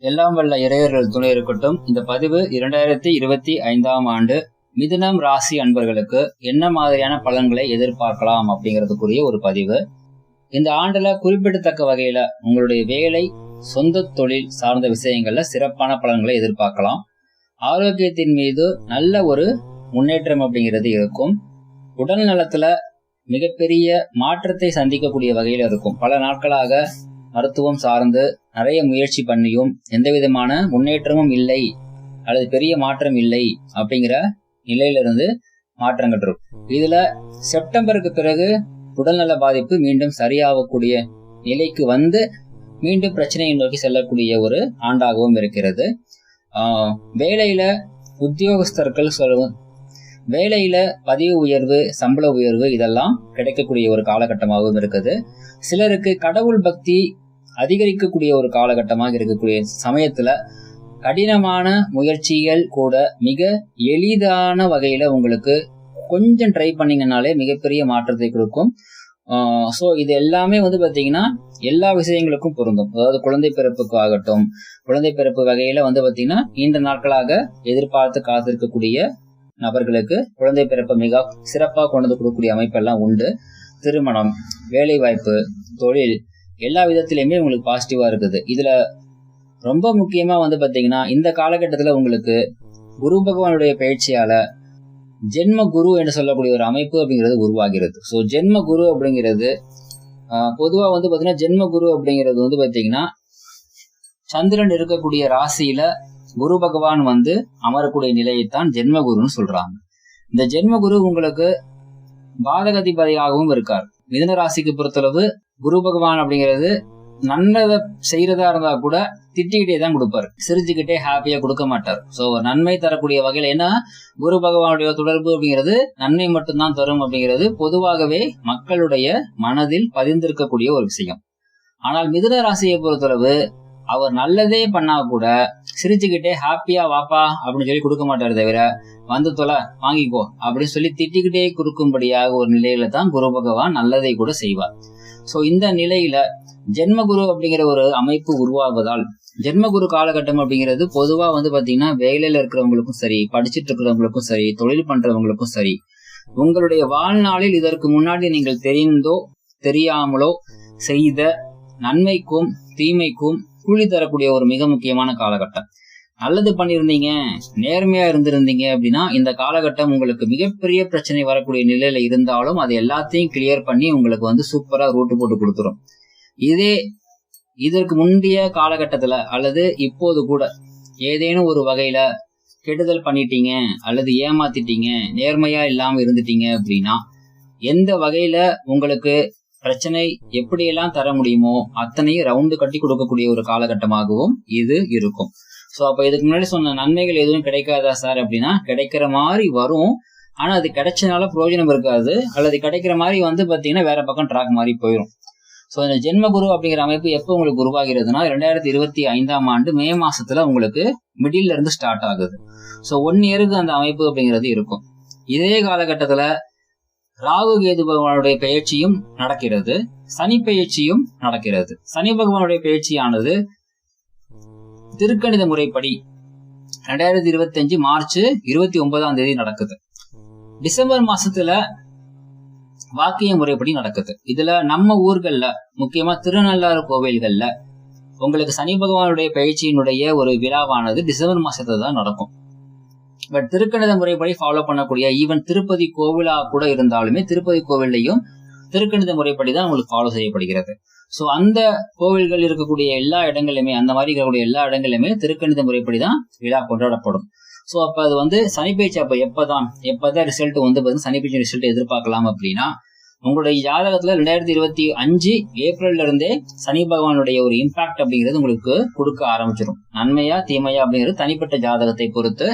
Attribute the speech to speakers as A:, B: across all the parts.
A: எல்லாம் வல்ல இறையர்கள் துணை இருக்கட்டும். இந்த பதிவு இரண்டாயிரத்தி இருபத்தி ஐந்தாம் ஆண்டு மிதுனம் ராசி அன்பர்களுக்கு என்ன மாதிரியான பலன்களை எதிர்பார்க்கலாம் அப்படிங்கிறதுக்குரிய ஒரு பதிவு. இந்த ஆண்டுல குறிப்பிடத்தக்க வகையில உங்களுடைய வேலை சொந்த தொழில் சார்ந்த விஷயங்கள்ல சிறப்பான பலன்களை எதிர்பார்க்கலாம். ஆரோக்கியத்தின் மீது நல்ல ஒரு முன்னேற்றம் அப்படிங்கிறது இருக்கும். உடல் நலத்துல மிகப்பெரிய மாற்றத்தை சந்திக்கக்கூடிய வகையில இருக்கும். பல நாட்களாக மருத்துவம் சார்ந்து நிறைய முயற்சி பண்ணியும் எந்த விதமான முன்னேற்றமும் இல்லை அல்லது பெரிய மாற்றம் இல்லை அப்படிங்கிற நிலையிலிருந்து மாற்றங்கள் இருக்கும். இதுல செப்டம்பருக்கு பிறகு உடல்நல பாதிப்பு மீண்டும் சரியாகக்கூடிய நிலைக்கு வந்து மீண்டும் பிரச்சனையை நோக்கி செல்லக்கூடிய ஒரு ஆண்டாகவும் இருக்கிறது. வேலையில உத்தியோகஸ்தர்கள் சொல்லுவோம் வேலையில பதிவு உயர்வு சம்பள உயர்வு இதெல்லாம் கிடைக்கக்கூடிய ஒரு காலகட்டமாகவும் இருக்குது. சிலருக்கு கடவுள் பக்தி அதிகரிக்கக்கூடிய ஒரு காலகட்டமாக இருக்கக்கூடிய சமயத்துல கடினமான முயற்சிகள் கூட மிக எளிதான வகையில உங்களுக்கு கொஞ்சம் ட்ரை பண்ணீங்கனாலே மிகப்பெரிய மாற்றத்தை கொடுக்கும். ஸோ இது எல்லாமே வந்து பார்த்தீங்கன்னா எல்லா விஷயங்களுக்கும் பொருந்தும். அதாவது குழந்தை பிறப்புக்கு ஆகட்டும் குழந்தை பிறப்பு வகையில வந்து பார்த்தீங்கன்னா நீண்ட நாட்களாக எதிர்பார்த்து காத்திருக்கக்கூடிய நபர்களுக்கு குழந்தை பிறப்பை மிக சிறப்பாக கொண்டு வந்து கொடுக்கக்கூடிய அமைப்பெல்லாம் உண்டு. திருமணம் வேலைவாய்ப்பு தொழில் எல்லா விதத்திலையுமே உங்களுக்கு பாசிட்டிவா இருக்குது. இதுல ரொம்ப முக்கியமா வந்து பாத்தீங்கன்னா இந்த காலகட்டத்தில் உங்களுக்கு குரு பகவானுடைய பயிற்சியால ஜென்ம குரு என்று சொல்லக்கூடிய ஒரு அமைப்பு அப்படிங்கிறது உருவாகிறது. ஸோ ஜென்ம குரு அப்படிங்கிறது பொதுவாக வந்து பார்த்தீங்கன்னா ஜென்ம குரு அப்படிங்கிறது வந்து பார்த்தீங்கன்னா சந்திரன் இருக்கக்கூடிய ராசியில குரு பகவான் வந்து அமரக்கூடிய நிலையைத்தான் ஜென்ம குருன்னு சொல்றாங்க. இந்த ஜென்ம குரு உங்களுக்கு பாதகதிபதியாகவும் இருக்கார். மிதன ராசிக்கு பொறுத்தளவு குரு பகவான் அப்படிங்கிறது நல்லதை செய்யறதா இருந்தா கூட திட்டிக்கிட்டே தான் கொடுப்பாரு. சிரிச்சுக்கிட்டே ஹாப்பியா கொடுக்க மாட்டார். சோ நன்மை தரக்கூடிய வகையில ஏன்னா குரு பகவானுடைய தொடர்பு அப்படிங்கிறது நன்மை மட்டும்தான் தரும் அப்படிங்கிறது பொதுவாகவே மக்களுடைய மனதில் பதிந்திருக்கக்கூடிய ஒரு விஷயம். ஆனால் மிதுன ராசியை பொறுத்தளவு அவர் நல்லதே பண்ணா கூட சிரிச்சுக்கிட்டே ஹாப்பியா வாப்பா அப்படின்னு சொல்லி கொடுக்க மாட்டாரு தவிர வந்து தொலை வாங்கிக்கோ அப்படின்னு சொல்லி திட்டிக்கிட்டே கொடுக்கும்படியாக ஒரு நிலையில தான் குரு பகவான் நல்லதை கூட செய்வார். சோ இந்த நிலையில ஜென்மகுரு அப்படிங்கிற ஒரு அமைப்பு உருவாவதால் ஜென்மகுரு காலகட்டம் அப்படிங்கிறது பொதுவா வந்து பாத்தீங்கன்னா வேலையில இருக்கிறவங்களுக்கும் சரி படிச்சுட்டு இருக்கிறவங்களுக்கும் சரி தொழில் பண்றவங்களுக்கும் சரி உங்களுடைய வாழ்நாளில் இதற்கு முன்னாடி நீங்கள் தெரிந்தோ தெரியாமலோ செய்த நன்மைக்கும் தீமைக்கும் கூலி தரக்கூடிய ஒரு மிக முக்கியமான காலகட்டம். நல்லது பண்ணியிருந்தீங்க நேர்மையா இருந்திருந்தீங்க அப்படின்னா இந்த காலகட்டம் உங்களுக்கு மிகப்பெரிய பிரச்சனை வரக்கூடிய நிலையில இருந்தாலும் அது எல்லாத்தையும் கிளியர் பண்ணி உங்களுக்கு வந்து சூப்பரா ரூட்டு போட்டு கொடுத்துரும். இதே இதற்கு முந்தைய காலகட்டத்துல அல்லது இப்போது கூட ஏதேனும் ஒரு வகையில கெடுதல் பண்ணிட்டீங்க அல்லது ஏமாத்திட்டீங்க நேர்மையா இல்லாம இருந்துட்டீங்க அப்படின்னா எந்த வகையில உங்களுக்கு பிரச்சனை எப்படியெல்லாம் தர முடியுமோ அத்தனையும் ரவுண்டு கட்டி கொடுக்கக்கூடிய ஒரு காலகட்டமாகவும் இது இருக்கும். ஸோ அப்போ இதுக்கு முன்னாடி சொன்ன நன்மைகள் எதுவும் கிடைக்காதா சார் அப்படின்னா கிடைக்கிற மாதிரி வரும். ஆனா அது கிடைச்சனால பிரயோஜனம் இருக்காது. அல்லது கிடைக்கிற மாதிரி வந்து பாத்தீங்கன்னா வேற பக்கம் ட்ராக் மாதிரி போயிடும் ஸோ இந்த ஜென்மகுரு அப்படிங்கிற அமைப்பு எப்போ உங்களுக்கு உருவாகிறதுனா ரெண்டாயிரத்தி இருபத்தி ஐந்தாம் ஆண்டு மே மாசத்துல உங்களுக்கு மிடில் இருந்து ஸ்டார்ட் ஆகுது. ஸோ ஒன் இயருக்கு அந்த அமைப்பு அப்படிங்கிறது இருக்கும். இதே காலகட்டத்துல ராகு கேது பகவானுடைய பயிற்சியும் நடக்கிறது. சனி பயிற்சியும் நடக்கிறது. சனி பகவானுடைய பயிற்சியானது திருக்கணித முறைப்படி ரெண்டாயிரத்தி இருபத்தி அஞ்சு மார்ச் இருபத்தி ஒன்பதாம் தேதி நடக்குது. டிசம்பர் மாசத்துல வாக்கிய முறைப்படி நடக்குது. இதுல நம்ம ஊர்கள்ல முக்கியமா திருநள்ளாறு கோவில்கள்ல உங்களுக்கு சனி பகவானுடைய பயிற்சியினுடைய ஒரு விழாவானது டிசம்பர் மாசத்துல தான் நடக்கும். பட் திருக்கணித முறைப்படி ஃபாலோ பண்ணக்கூடிய ஈவன் திருப்பதி கோவிலா கூட இருந்தாலுமே திருப்பதி கோவில்லையும் திருக்கணித முறைப்படி தான் உங்களுக்கு ஃபாலோ செய்யப்படுகிறது. ஸோ அந்த கோவில்கள் இருக்கக்கூடிய எல்லா இடங்களிலுமே அந்த மாதிரி இருக்கக்கூடிய எல்லா இடங்களிலுமே திருக்கணித முறைப்படி தான் விழா கொண்டாடப்படும். ஸோ அப்போ அது வந்து சனிப்பயிற்சி அப்போ எப்போதான் எப்போதான் ரிசல்ட் வந்து பார்த்தீங்கன்னா சனிப்பயிற்சி ரிசல்ட் எதிர்பார்க்கலாம் அப்படின்னா உங்களுடைய ஜாதகத்துல ரெண்டாயிரத்தி இருபத்தி அஞ்சு ஏப்ரல்ல இருந்தே சனி பகவானுடைய ஒரு இம்பாக்ட் அப்படிங்கிறது உங்களுக்கு கொடுக்க ஆரம்பிச்சிடும் நன்மையா தீமையா அப்படிங்கிறது தனிப்பட்ட ஜாதகத்தை பொறுத்து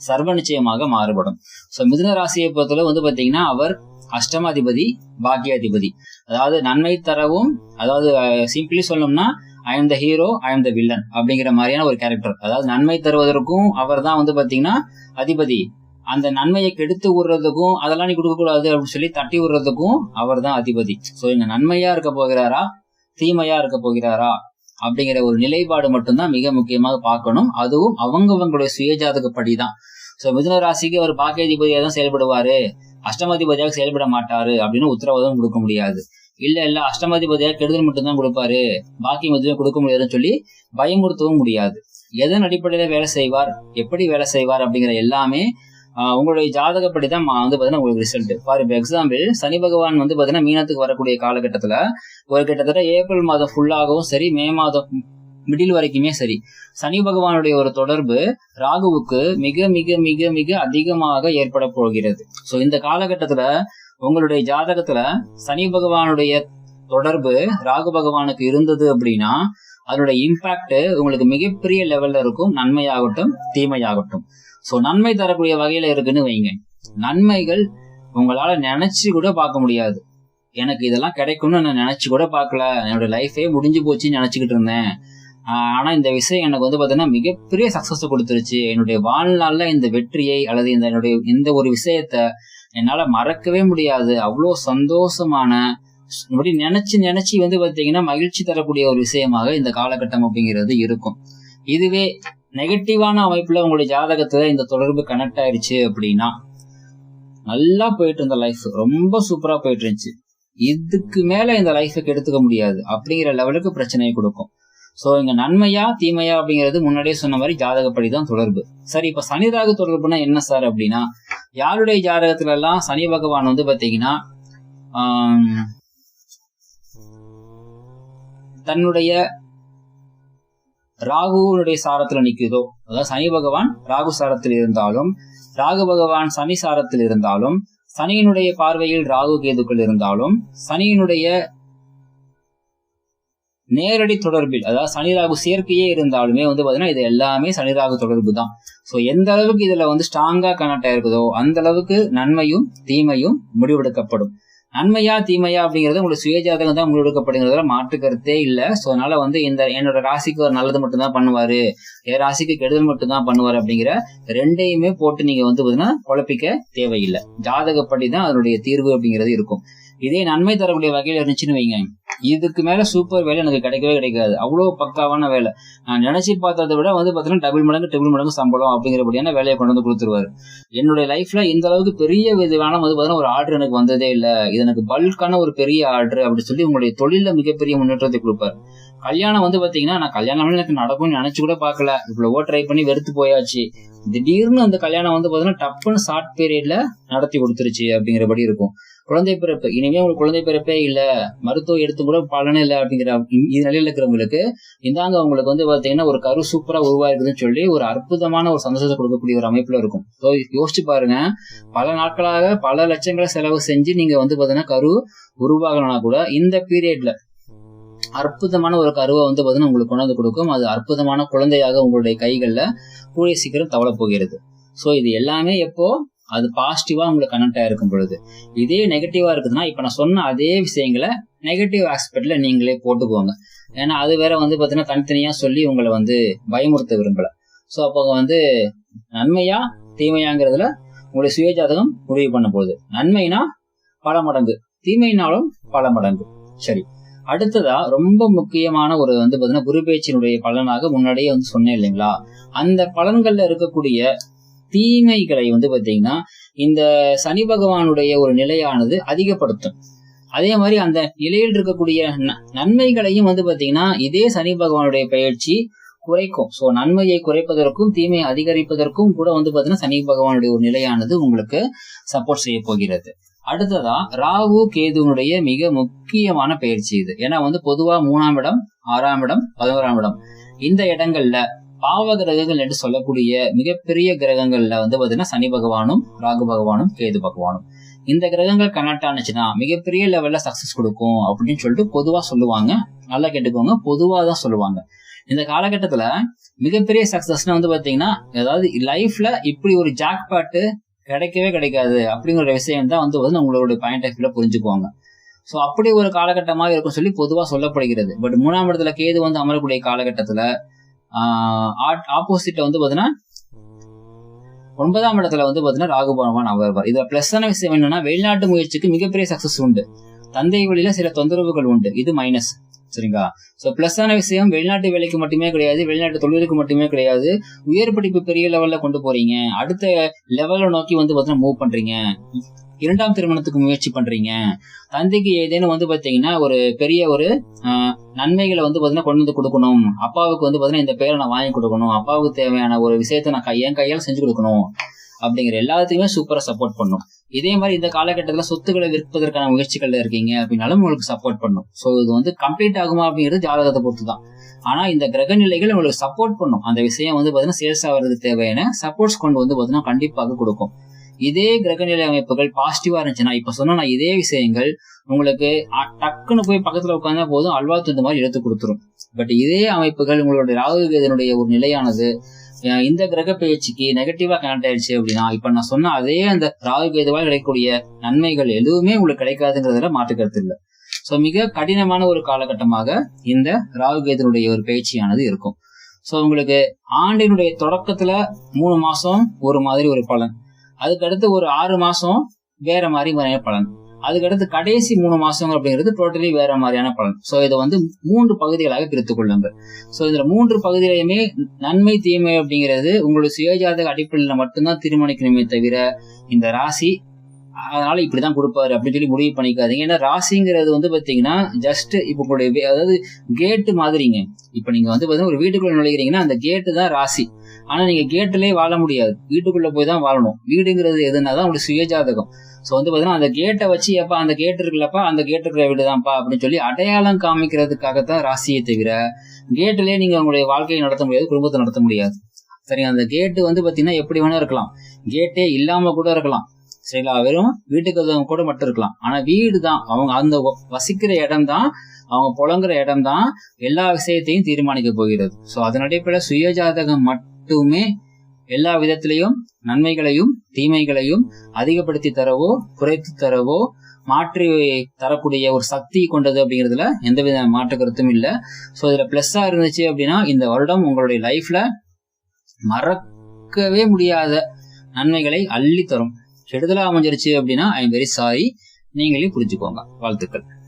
A: சர்வ நிச்சயமாக மாறுபடும். ஸோ மிதுன ராசியை பொறுத்தவரை வந்து பாத்தீங்கன்னா அவர் அஷ்டமாதிபதி பாக்கியாதிபதி அதாவது நன்மை தரவும் அதாவது சிம்பிளி சொல்லணும்னா I am the hero I am the villain அப்படிங்கிற மாதிரியான ஒரு கேரக்டர் அதாவது நன்மை தருவதற்கும் அவர் தான் வந்து பாத்தீங்கன்னா அதிபதி. அந்த நன்மையை கெடுத்து விடுறதுக்கும் அதெல்லாம் நீ கொடுக்க கூடாது அப்படின்னு சொல்லி தட்டி விடுறதுக்கும் அவர் தான் அதிபதி. சோ இங்க நன்மையா இருக்க போகிறாரா? தீமையா இருக்க போகிறாரா? அப்படிங்கிற ஒரு நிலைப்பாடு மட்டும்தான் மிக முக்கியமாக பார்க்கணும். அதுவும் அவங்கவங்களுடைய சுயஜாதகப்படி தான் சோ மிதுன ராசிக்கு அவர் பாக்கியாதிபதியாக தான் செயல்படுவாரு. அஷ்டமாதிபதியாக செயல்பட மாட்டாரு அப்படின்னு உத்தரவாதம் கொடுக்க முடியாது. இல்ல இல்ல அஷ்டமாதிபதியாக கெடுதல் மட்டும்தான் கொடுப்பாரு. பாக்கி எதுவுமே கொடுக்க முடியாதுன்னு சொல்லி பயமுறுத்தவும் முடியாது. எதன் அடிப்படையில வேலை செய்வார்? எப்படி வேலை செய்வார்? அப்படிங்கிற எல்லாமே உங்களுடைய ஜாதகப்படி தான் வந்து பாத்தீங்கன்னா உங்களுக்கு ரிசல்ட் ஃபார் எக்ஸாம்பிள் சனி பகவான் வந்து பாத்தீங்கன்னா மீனத்துக்கு வரக்கூடிய காலகட்டத்துல ஒரு கிட்டத்தட்ட ஏப்ரல் மாதம் ஃபுல்லாகவும் சரி மே மாதம் மிடில் வரைக்குமே சரி. சனி பகவானுடைய ஒரு தொடர்பு ராகுவுக்கு மிக மிக மிக மிக அதிகமாக ஏற்பட போகிறது. சோ இந்த காலகட்டத்துல உங்களுடைய ஜாதகத்துல சனி பகவானுடைய தொடர்பு ராகு பகவானுக்கு இருந்தது அப்படின்னா அதனுடைய இம்பாக்ட் உங்களுக்கு மிகப்பெரிய லெவல்ல இருக்கும். நன்மையாகட்டும் தீமையாகட்டும். ஸோ நன்மை தரக்கூடிய வகையில இருக்குன்னு வைங்க. நன்மைகள் உங்களால நினைச்சு கூட பார்க்க முடியாது. எனக்கு இதெல்லாம் கிடைக்கும்னு நான் நினைச்சு கூட பார்க்கல. என்னோட லைஃபே முடிஞ்சு போச்சுன்னு நினைச்சுக்கிட்டு இருந்தேன். ஆனால் ஆனா இந்த விஷயம் எனக்கு வந்து பாத்தீங்கன்னா மிகப்பெரிய சக்சஸ் கொடுத்துருச்சு. என்னுடைய வாழ்நாள்ல இந்த வெற்றியை அல்லது இந்த என்னுடைய இந்த ஒரு விஷயத்த என்னால மறக்கவே முடியாது. அவ்வளோ சந்தோஷமான இப்படி நினைச்சு நினைச்சு வந்து பாத்தீங்கன்னா மகிழ்ச்சி தரக்கூடிய ஒரு விஷயமாக இந்த காலகட்டம் அப்படிங்கிறது இருக்கும். இதுவே நெகட்டிவான அமைப்புல உங்களுடைய ஜாதகத்துல இந்த தொடர்பு கனெக்ட் ஆயிருச்சு அப்படின்னா நல்லா போயிட்டு இருந்த லைஃப் ரொம்ப சூப்பரா போயிட்டு இருந்துச்சு. இதுக்கு மேல இந்த லைஃபுக்கு எடுத்துக்க முடியாது. அப்படிங்கிற லெவலுக்கு பிரச்சனையை கொடுக்கும். சோ இங்க நன்மையா தீமையா அப்படிங்கிறது முன்னாடியே சொன்ன மாதிரி ஜாதகப்படி தான் தொடர்பு. சரி இப்ப சனி ராகு தொடர்புனா என்ன சார் அப்படின்னா யாருடைய ஜாதகத்துல எல்லாம் சனி பகவான் வந்து பாத்தீங்கன்னா தன்னுடைய ராகுனுடைய சாரத்துல நிக்குதோ அதாவது சனி பகவான் ராகு சாரத்தில் இருந்தாலும் ராகு பகவான் சனி சாரத்தில் இருந்தாலும் சனியினுடைய பார்வையில் ராகு கேதுக்கள் இருந்தாலும் சனியினுடைய நேரடி தொடர்பில் அதாவது சனி ராகு சேர்க்கையே இருந்தாலுமே வந்து பாத்தீங்கன்னா இது எல்லாமே சனி ராகு தொடர்பு தான் சோ எந்த அளவுக்கு இதுல வந்து ஸ்ட்ராங்கா கனெக்ட் ஆயிருக்குதோ அந்த அளவுக்கு நன்மையும் தீமையும் முடிவெடுக்கப்படும். நன்மையா தீமையா அப்படிங்கிறது உங்களுக்கு சுயஜாதகம் தான் முடிவெடுக்கப்படுங்கிறதுல மாற்று கருத்தே இல்ல. ஸோ அதனால வந்து இந்த என்னோட ராசிக்கு ஒரு நல்லது மட்டும்தான் பண்ணுவாரு. என் ராசிக்கு கெடுதல் மட்டும்தான் பண்ணுவாரு அப்படிங்கிற ரெண்டையுமே போட்டு நீங்க வந்து பாத்தீங்கன்னா குழப்பிக்க தேவையில்லை. ஜாதகப்படி தான் அதனுடைய தீர்வு அப்படிங்கிறது இருக்கும். இதே நன்மை தரக்கூடிய வகையில இருந்துச்சுன்னு வைங்க. இதுக்கு மேல சூப்பர் வேலை எனக்கு கிடைக்கவே கிடைக்காது. அவ்வளவு பக்காவான வேலை. நான் நினைச்சு பார்த்ததை விட வந்து பாத்தீங்கன்னா டபுள் மடங்கு டபுள் மடங்கு சம்பளம் அப்படிங்கிறபடியான வேலையை கொண்டு வந்து கொடுத்துருவாரு. என்னுடைய லைஃப்ல இந்த அளவுக்கு பெரிய விதமான வந்து பாத்தீங்கன்னா ஒரு ஆர்டர் எனக்கு வந்ததே இல்ல. இது எனக்கு பல்கான ஒரு பெரிய ஆர்டர் அப்படின்னு சொல்லி உங்களுடைய தொழில மிகப்பெரிய முன்னேற்றத்தை கொடுப்பாரு. கல்யாணம் வந்து பாத்தீங்கன்னா நான் கல்யாணம் எனக்கு நடக்கும்னு நினைச்சு கூட பார்க்கல. இவ்வளவோ ட்ரை பண்ணி வெறுத்து போயாச்சு. திடீர்னு அந்த கல்யாணம் வந்து பாத்தீங்கன்னா டப்புன்னு ஷார்ட் பீரியட்ல நடத்தி கொடுத்துருச்சு அப்படிங்கிறபடி இருக்கும். குழந்தை பிறப்பு. இனிமே உங்களுக்கு குழந்தை பிறப்பே இல்ல. மருத்துவம் எடுத்து கூட பலனே இல்லை அப்படிங்கிற இ- இது இருக்கிறவங்களுக்கு இந்தாங்க அவங்களுக்கு வந்து பாத்தீங்கன்னா ஒரு கரு சூப்பரா உருவாயிருக்குதுன்னு சொல்லி ஒரு அற்புதமான ஒரு சந்தோஷத்தை கொடுக்கக்கூடிய ஒரு அமைப்புல இருக்கும். ஸோ யோசிச்சு பாருங்க. பல நாட்களாக பல லட்சங்களை செலவு செஞ்சு நீங்க வந்து பாத்தீங்கன்னா கரு உருவாகலனா கூட இந்த பீரியட்ல அற்புதமான ஒரு கருவை வந்து பாத்தீங்கன்னா உங்களுக்கு கொண்டாந்து கொடுக்கும். அது அற்புதமான குழந்தையாக உங்களுடைய கைகள்ல கூடிய சீக்கிரம் தவள போகிறது. ஸோ இது எல்லாமே எப்போ? அது பாசிட்டிவா உங்களுக்கு கனெக்ட் ஆயிருக்கும் பொழுது. இதே நெகட்டிவா இருக்குதுன்னா இப்ப நான் சொன்ன அதே விஷயங்களை நெகட்டிவ் ஆஸ்பெக்ட்ல நீங்களே போட்டுக்கோங்க ஏன்னா அது வேற வந்து பாத்தீங்கன்னா தனித்தனியா சொல்லி உங்களை வந்து பயமுறுத்த விரும்பல. சோ அப்போ வந்து நன்மையா தீமையாங்கிறதுல உங்களுடைய சுயஜாதகம் முடிவு பண்ண போகுது. நன்மைனா பல மடங்கு. தீமைனாலும் பல மடங்கு. சரி. அடுத்ததா ரொம்ப முக்கியமான ஒரு வந்து பாத்தீங்கன்னா குரு பேச்சினுடைய பலனாக முன்னாடியே வந்து சொன்னேன் இல்லைங்களா? அந்த பலன்கள்ல இருக்கக்கூடிய தீமைகளை வந்து பாத்தீங்கன்னா இந்த சனி பகவானுடைய ஒரு நிலையானது அதிகப்படுத்தும். அதே மாதிரி அந்த நிலையில் இருக்கக்கூடிய நன்மைகளையும் வந்து பாத்தீங்கன்னா இதே சனி பகவானுடைய பயிற்சி குறைக்கும். சோ நன்மையை குறைப்பதற்கும் தீமையை அதிகரிப்பதற்கும் கூட வந்து பாத்தீங்கன்னா சனி பகவானுடைய ஒரு நிலையானது உங்களுக்கு சப்போர்ட் செய்ய போகிறது. அடுத்ததா ராகு கேதுனுடைய மிக முக்கியமான பயிற்சி இது. ஏன்னா வந்து பொதுவா மூணாம் இடம் ஆறாம் இடம் பதினோராம் இடம். இந்த இடங்கள்ல பாவ கிரகங்கள் என்று சொல்லக்கூடிய மிகப்பெரிய கிரகங்கள்ல வந்து பாத்தீங்கன்னா சனி பகவானும் ராகு பகவானும் கேது பகவானும். இந்த கிரகங்கள் கனெக்ட் ஆனிச்சுன்னா மிகப்பெரிய லெவல்ல சக்சஸ் கொடுக்கும் அப்படின்னு சொல்லிட்டு பொதுவா சொல்லுவாங்க. நல்லா கேட்டுக்கோங்க. பொதுவா தான் சொல்லுவாங்க. இந்த காலகட்டத்துல மிகப்பெரிய சக்சஸ்னா வந்து பாத்தீங்கன்னா அதாவது லைஃப்ல இப்படி ஒரு ஜாக் பாட்டு கிடைக்கவே கிடைக்காது அப்படிங்கிற விஷயம் தான் வந்து வந்து உங்களோட பாயிண்ட் ஆஃப் வியூல புரிஞ்சுக்குவாங்க. ஸோ அப்படி ஒரு காலகட்டமாக இருக்கும் சொல்லி பொதுவாக சொல்லப்படுகிறது. பட் மூணாம் இடத்துல கேது வந்து அமரக்கூடிய காலகட்டத்தில் ஆப்போசிட்ல வந்து பாத்தீங்கன்னா ஒன்பதாம் இடத்துல வந்து பாத்தீங்கன்னா ராகு பகவான் அமர்வார் இதுல பிளஸ்ஸான விஷயம் என்னன்னா வெளிநாட்டு முயற்சிக்கு மிகப்பெரிய சக்சஸ் உண்டு. தந்தை வழியில சில தொந்தரவுகள் உண்டு. இது மைனஸ் சரிங்களா? சோ பிளஸ்ஸான விஷயம் வெளிநாட்டு வேலைக்கு மட்டுமே கிடையாது வெளிநாட்டு தொழிலுக்கு மட்டுமே கிடையாது. உயர் படிப்பு பெரிய லெவல்ல கொண்டு போறீங்க. அடுத்த லெவல நோக்கி வந்து பாத்தீங்கன்னா மூவ் பண்றீங்க. இரண்டாம் திருமணத்துக்கு முயற்சி பண்றீங்க. தந்தைக்கு ஏதேனும் வந்து பாத்தீங்கன்னா ஒரு பெரிய ஒரு ஆஹ், நன்மைகளை வந்து பாத்தீங்கன்னா கொண்டு வந்து கொடுக்கணும். அப்பாவுக்கு வந்து பாத்தீங்கன்னா இந்த பேரை நான் வாங்கி கொடுக்கணும். அப்பாவுக்கு தேவையான ஒரு விஷயத்த நான் என் கையால் செஞ்சு கொடுக்கணும். அப்படிங்கிற எல்லாத்தையுமே சூப்பரா சப்போர்ட் பண்ணும். இதே மாதிரி இந்த காலகட்டத்தில் சொத்துக்களை விற்பதற்கான முயற்சிகள்ல இருக்கீங்க அப்படின்னாலும் உங்களுக்கு சப்போர்ட் பண்ணும். ஸோ இது வந்து கம்ப்ளீட் ஆகுமா அப்படிங்கிறது ஜாதகத்தை பொறுத்து தான் ஆனா இந்த கிரக நிலைகள் உங்களுக்கு சப்போர்ட் பண்ணும். அந்த விஷயம் வந்து பாத்தீங்கன்னா சேல்ஸ் ஆகிறது தேவையான சப்போர்ட்ஸ் கொண்டு வந்து பாத்தீங்கன்னா கண்டிப்பாக கொடுக்கும். இதே கிரகநிலை அமைப்புகள் பாசிட்டிவா இருந்துச்சுன்னா இப்ப சொன்ன நான் இதே விஷயங்கள் உங்களுக்கு டக்குன்னு போய் பக்கத்துல உட்கார்ந்தா போதும் அல்வா தந்து மாதிரி எடுத்து கொடுத்துரும். பட் இதே அமைப்புகள் உங்களுடைய ராகு கேதனுடைய ஒரு நிலையானது இந்த கிரக பயிற்சிக்கு நெகட்டிவா கனெக்ட் ஆயிடுச்சு அப்படின்னா இப்ப நான் சொன்ன அதே அந்த ராகு கேதுவால் கிடைக்கக்கூடிய நன்மைகள் எதுவுமே உங்களுக்கு கிடைக்காதுங்கிறதுல மாற்றுக்கிறது இல்லை. சோ மிக கடினமான ஒரு காலகட்டமாக இந்த ராகு கேதுனுடைய ஒரு பயிற்சியானது இருக்கும். சோ உங்களுக்கு ஆண்டினுடைய தொடக்கத்துல மூணு மாசம் ஒரு மாதிரி ஒரு பலன். அதுக்கடுத்து ஒரு ஆறு மாசம் வேற மாதிரி பலன். அதுக்கடுத்து கடைசி மூணு மாசம் அப்படிங்கிறது டோட்டலி வேற மாதிரியான பலன். சோ இதை வந்து மூன்று பகுதிகளாக பிரித்துக் கொள்ளுங்கள் சோ இதுல மூன்று பகுதியிலையுமே நன்மை தீமை அப்படிங்கிறது உங்களுடைய சுயஜாதக அடிப்படையில மட்டும்தான் தீர்மானிக்கணுமே தவிர இந்த ராசி அதனால இப்படிதான் கொடுப்பாரு அப்படின்னு சொல்லி முடிவு பண்ணிக்காதீங்க. ஏன்னா ராசிங்கிறது வந்து பாத்தீங்கன்னா ஜஸ்ட் இப்ப உங்களுடைய அதாவது கேட்டு மாதிரிங்க. இப்ப நீங்க வந்து பாத்தீங்கன்னா ஒரு வீட்டுக்குள்ள நுழைகிறீங்கன்னா அந்த கேட்டு தான் ராசி. ஆனா நீங்க கேட்டுலயே வாழ முடியாது. வீட்டுக்குள்ள போய் தான் வாழணும். வீடுங்கிறது எதுனா தான் உங்களுக்கு சுயஜாதகம். சோ வந்து பாத்தீங்கன்னா அந்த கேட்டை வச்சு எப்பா அந்த கேட்டு இருக்குல்லப்பா அந்த கேட்டு இருக்கிற வீடு தான்ப்பா அப்படின்னு சொல்லி அடையாளம் காமிக்கிறதுக்காகத்தான் ராசியை தவிர கேட்டுலயே நீங்க உங்களுடைய வாழ்க்கையை நடத்த முடியாது குடும்பத்தை நடத்த முடியாது. சரிங்க அந்த கேட்டு வந்து பாத்தீங்கன்னா எப்படி வேணா இருக்கலாம். கேட்டே இல்லாம கூட இருக்கலாம். சரிங்களா? வெறும் வீட்டுக்கு கூட மட்டும் இருக்கலாம். ஆனா வீடு தான். அவங்க அந்த வசிக்கிற இடம் தான். அவங்க புழங்குற இடம் தான். எல்லா விஷயத்தையும் தீர்மானிக்க போகிறது. சோ அதன் அடிப்படையில் சுயஜாதகம் மட்டும் எல்லா விதத்திலையும் நன்மைகளையும் தீமைகளையும் அதிகப்படுத்தி தரவோ குறைத்து தரவோ மாற்றி தரக்கூடிய ஒரு சக்தி கொண்டது அப்படிங்கிறதுல எந்தவித மாற்று கருத்தும் இல்லை. ஸோ இதில் ப்ளஸ்ஸாக இருந்துச்சு அப்படின்னா இந்த வருடம் உங்களுடைய லைஃப்ல மறக்கவே முடியாத நன்மைகளை அள்ளி தரும் கெடுதலாக அமைஞ்சிருச்சு அப்படின்னா ஐ எம் வெரி சாரி நீங்களே புரிஞ்சுக்கோங்க. வாழ்த்துக்கள்.